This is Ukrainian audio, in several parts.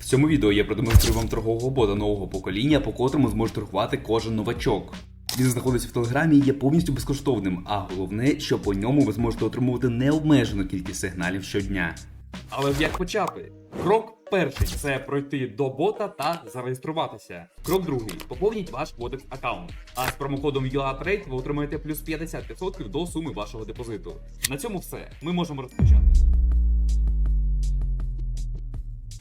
В цьому відео я продемонструю вам торгового бота нового покоління, по котрому зможе торгувати кожен новачок. Він знаходиться в телеграмі і є повністю безкоштовним, а головне, що по ньому ви зможете отримувати необмежену кількість сигналів щодня. Але як почати? Крок перший це пройти до бота та зареєструватися. Крок другий поповніть ваш Codex аккаунт. А з промокодом UATRADE ви отримаєте плюс 50% до суми вашого депозиту. На цьому все. Ми можемо розпочати.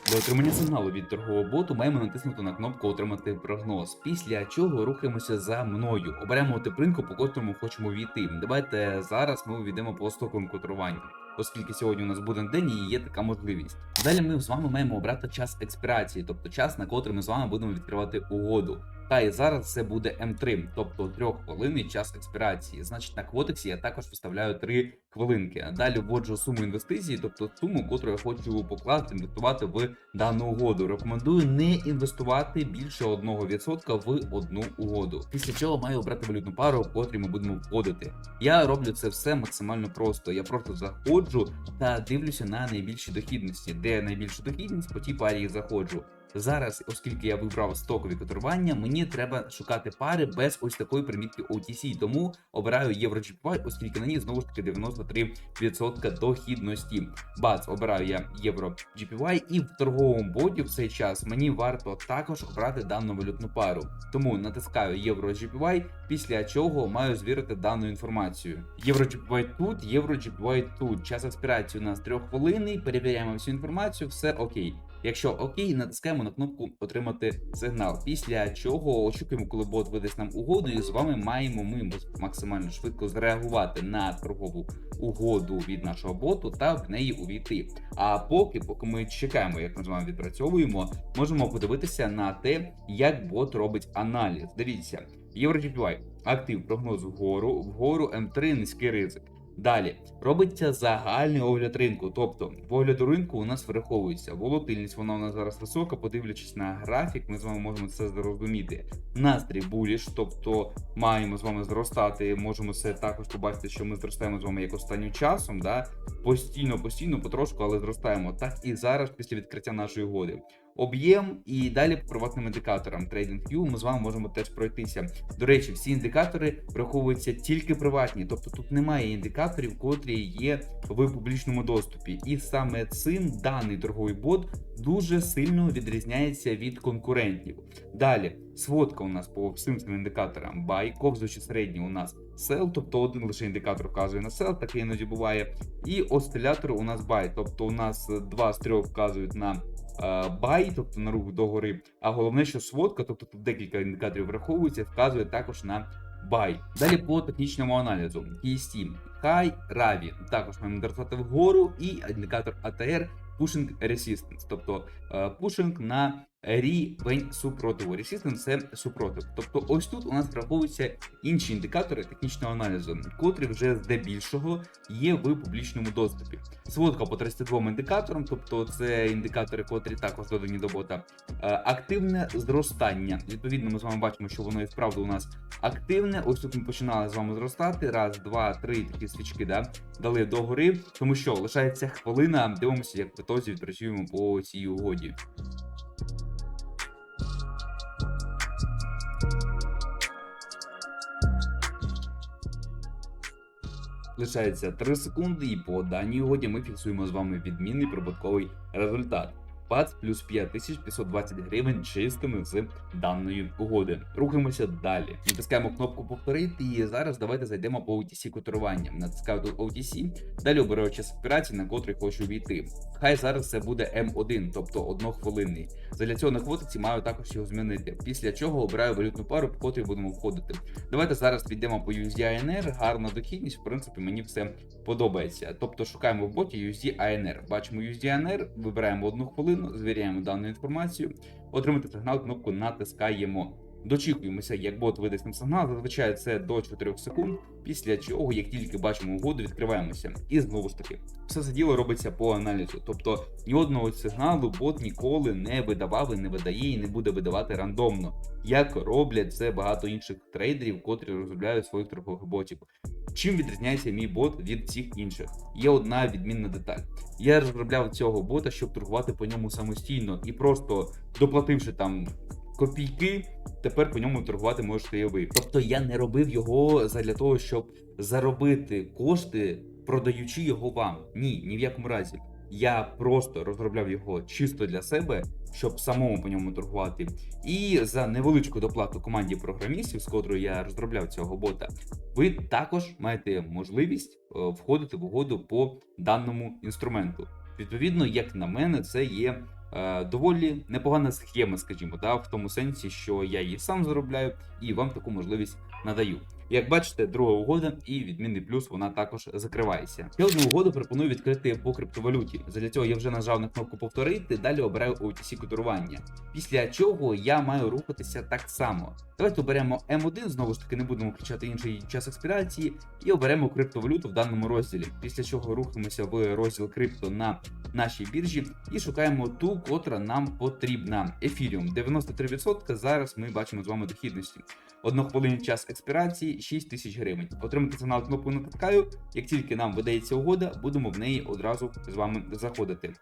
Для отримання сигналу від торгового боту маємо натиснути на кнопку Отримати прогноз. Після чого рухаємося за мною. Оберемо тип ринку, по котрому хочемо війти. Давайте зараз ми увійдемо по стоковому котруванню, оскільки сьогодні у нас буде день і є така можливість. Далі ми з вами маємо обрати час експірації, тобто час, на котрий ми з вами будемо відкривати угоду. Та і зараз це буде М3, тобто трьоххвилинний час експірації. Значить, на квотексі я також виставляю 3 хвилинки. Далі вводжу суму інвестицій, тобто суму, котру я хочу покласти, інвестувати в дану угоду. Рекомендую не інвестувати більше 1% в одну угоду. Після чого маю обрати валютну пару, в котрій ми будемо входити. Я роблю це все максимально просто. Я просто заходжу та дивлюся на найбільші дохідності, де найбільша дохідність по тій парі заходжу. Зараз, оскільки я вибрав стокові котирування, мені треба шукати пари без ось такої примітки OTC, тому обираю EuroGPY, оскільки на ній знову ж таки 93% дохідності. Бац, обираю я EuroGPY, і в торговому боті в цей час мені варто також обрати дану валютну пару. Тому натискаю EuroGPY, після чого маю звірити дану інформацію. EuroGPY тут, EuroGPY тут. Час експірації у нас 3 хвилини. Перевіряємо всю інформацію, все окей. Якщо окей, натискаємо на кнопку Отримати сигнал. Після чого очікуємо, коли бот видасть нам угоду, і з вами маємо ми максимально швидко зреагувати на торгову угоду від нашого боту та в неї увійти. А поки, поки ми чекаємо, як ми з вами відпрацьовуємо, можемо подивитися на те, як бот робить аналіз. Дивіться, EuroGPY, актив прогноз вгору, вгору М3 низький ризик. Далі робиться загальний огляд ринку. Тобто в огляду ринку у нас враховується волатильність, вона у нас зараз висока. Подивлячись на графік, ми з вами можемо це зрозуміти. Настрій буліш, тобто маємо з вами зростати. Можемо це також побачити, що ми зростаємо з вами як останнім часом. Да? Постійно, постійно, потрошку, але зростаємо. Так і зараз, після відкриття нашої угоди. Об'єм і далі по приватним індикаторам TradingView ми з вами можемо теж пройтися. До речі, всі індикатори враховуються тільки приватні, тобто тут немає індикаторів, котрі є в публічному доступі. І саме цим даний торговий бот дуже сильно відрізняється від конкурентів. Далі, сводка у нас по всім цим індикаторам buy, ковзуючи середній у нас sell, тобто один лише індикатор вказує на sell, таке іноді буває. І осцилятор у нас buy, тобто у нас два з трьох вказують на бай, тобто на рух догори. А головне, що сводка, тобто тут декілька індикаторів враховується, вказує також на бай. Далі по технічному аналізу. TST, High, Ravi. Також маємо дратувати вгору і індикатор ATR Pushing Resistance, тобто пушинг на рівень супротиву. Resistance – це супротив. Тобто, ось тут у нас враховуються інші індикатори технічного аналізу, котрі вже здебільшого є в публічному доступі. Сводка по 32 індикаторам, тобто це індикатори, котрі також додані до бота. Е, Активне зростання. Відповідно, ми з вами бачимо, що воно і справді у нас активне. Ось тут ми починали з вами зростати. Раз, два, три такі свічки, да, дали догори. Тому що лишається хвилина. Дивимося, як в ітозі відпрацюємо по цій угоді. Лишається 3 секунди, і по даній угоді ми фіксуємо з вами відмінний прибутковий результат. Бац плюс 5520 гривень чистими з даної угоди. Рухаємося далі. Натискаємо кнопку повторити. І зараз давайте зайдемо по OTC котирування. Натискаю тут OTC, далі обираю час операції, на котрий хочу війти. Хай зараз це буде М1, тобто однохвилинний. Задля цього на квотиці маю також його змінити. Після чого обираю валютну пару, по котрій будемо входити. Давайте зараз підемо по USD ANR, гарна дохідність, в принципі, мені все подобається. Тобто шукаємо в боті USD ANR. Бачимо USD ANR, вибираємо одну хвилину, звіряємо дану інформацію, отримати сигнал, кнопку натискаємо. Дочікуємося, як бот видасть нам сигнал. Зазвичай це до 4 секунд. Після чого, як тільки бачимо угоду, відкриваємося. І знову ж таки, все це діло робиться по аналізу. Тобто ні одного сигналу бот ніколи не видавав і не видає і не буде видавати рандомно, як роблять це багато інших трейдерів, котрі розробляють своїх торгових ботів. Чим відрізняється мій бот від всіх інших? Є одна відмінна деталь. Я розробляв цього бота, щоб торгувати по ньому самостійно і просто доплативши там копійки, тепер по ньому торгувати можете і ви. Тобто я не робив його задля того, щоб заробити кошти, продаючи його вам. Ні, ні в якому разі. Я просто розробляв його чисто для себе, щоб самому по ньому торгувати. І за невеличку доплату команді програмістів, з котрою я розробляв цього бота, ви також маєте можливість е, входити в угоду по даному інструменту. Відповідно, як на мене, це є е, доволі непогана схема, скажімо, да, в тому сенсі, що я її сам заробляю і вам таку можливість надаю. Як бачите, друга угода і відмінний плюс вона також закривається. Ще одну угоду пропоную відкрити по криптовалюті. Для цього я вже нажав на кнопку повторити, далі обираю OTC котирування. Після чого я маю рухатися так само. Давайте оберемо М1, знову ж таки не будемо включати інший час експірації, і оберемо криптовалюту в даному розділі. Після чого рухаємося в розділ крипто на нашій біржі і шукаємо ту, котра нам потрібна. Ефіріум 93%. Зараз ми бачимо з вами дохідності. Однохвилинний час експірації 6 тисяч гривень. Отримати сигнал кнопку натискаю. Як тільки нам видається угода, будемо в неї одразу з вами заходити.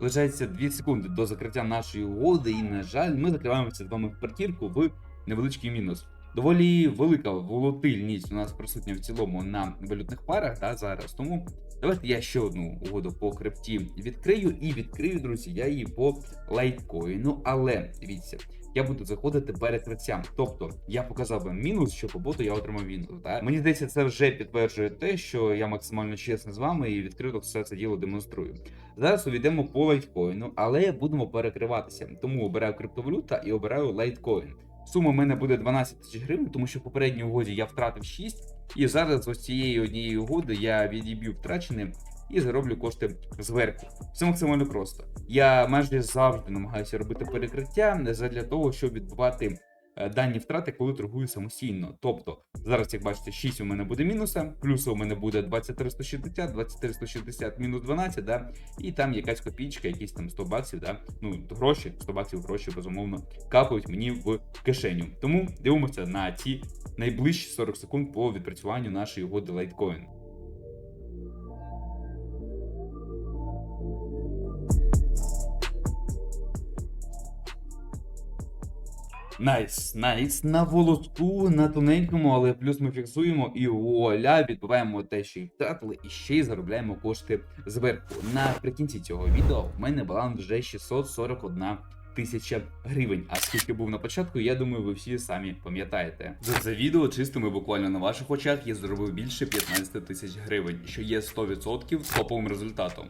Лишається 2 секунди до закриття нашої угоди, і, на жаль, ми закриваємося з вами в квартирку в невеличкий мінус. Доволі велика волатильність у нас присутня в цілому на валютних парах да, зараз. Тому давайте я ще одну угоду по крипті відкрию і відкрию, друзі, я її по лайткоїну. Але дивіться, я буду заходити перед третям. Тобто я показав вам мінус, що по боту я отримав мінус. Да? Мені здається, це вже підтверджує те, що я максимально чесний з вами і відкрито все це діло демонструю. Зараз увійдемо по лайткоїну, але будемо перекриватися. Тому обираю криптовалюта і обираю лайткоін. Сума в мене буде 12 тисяч гривень, тому що в попередній угоді я втратив 6, і зараз ось цієї однієї угоди я відіб'ю втрачене і зароблю кошти зверху. Все максимально просто. Я майже завжди намагаюся робити перекриття для того, щоб відбувати дані втрати, коли торгую самостійно. Тобто, зараз, як бачите, 6 у мене буде мінуса, плюс у мене буде 2360, 2360 мінус 12, да, і там якась копійка, якісь там 100 баксів, да, ну, гроші, 100 баксів гроші, безумовно, капають мені в кишеню. Тому дивимося на ці найближчі 40 секунд по відпрацюванню нашої угоди Litecoin. Найс, найс, на волоску, на тоненькому, але плюс ми фіксуємо і вуаля, відбиваємо те, що й втратили, і ще й заробляємо кошти зверху. Наприкінці цього відео в мене баланс вже 641 тисяча гривень. А скільки був на початку, я думаю, ви всі самі пам'ятаєте. За це відео чистими буквально на ваших очах я зробив більше 15 тисяч гривень, що є 100% топовим результатом.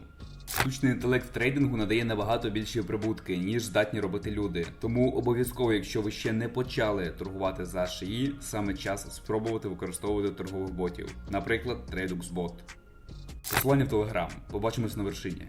Штучний інтелект в трейдингу надає набагато більші прибутки, ніж здатні робити люди. Тому обов'язково, якщо ви ще не почали торгувати за шиї, саме час спробувати використовувати торгових ботів, наприклад, TradeXBot. Посилання в Telegram. Побачимось на вершині.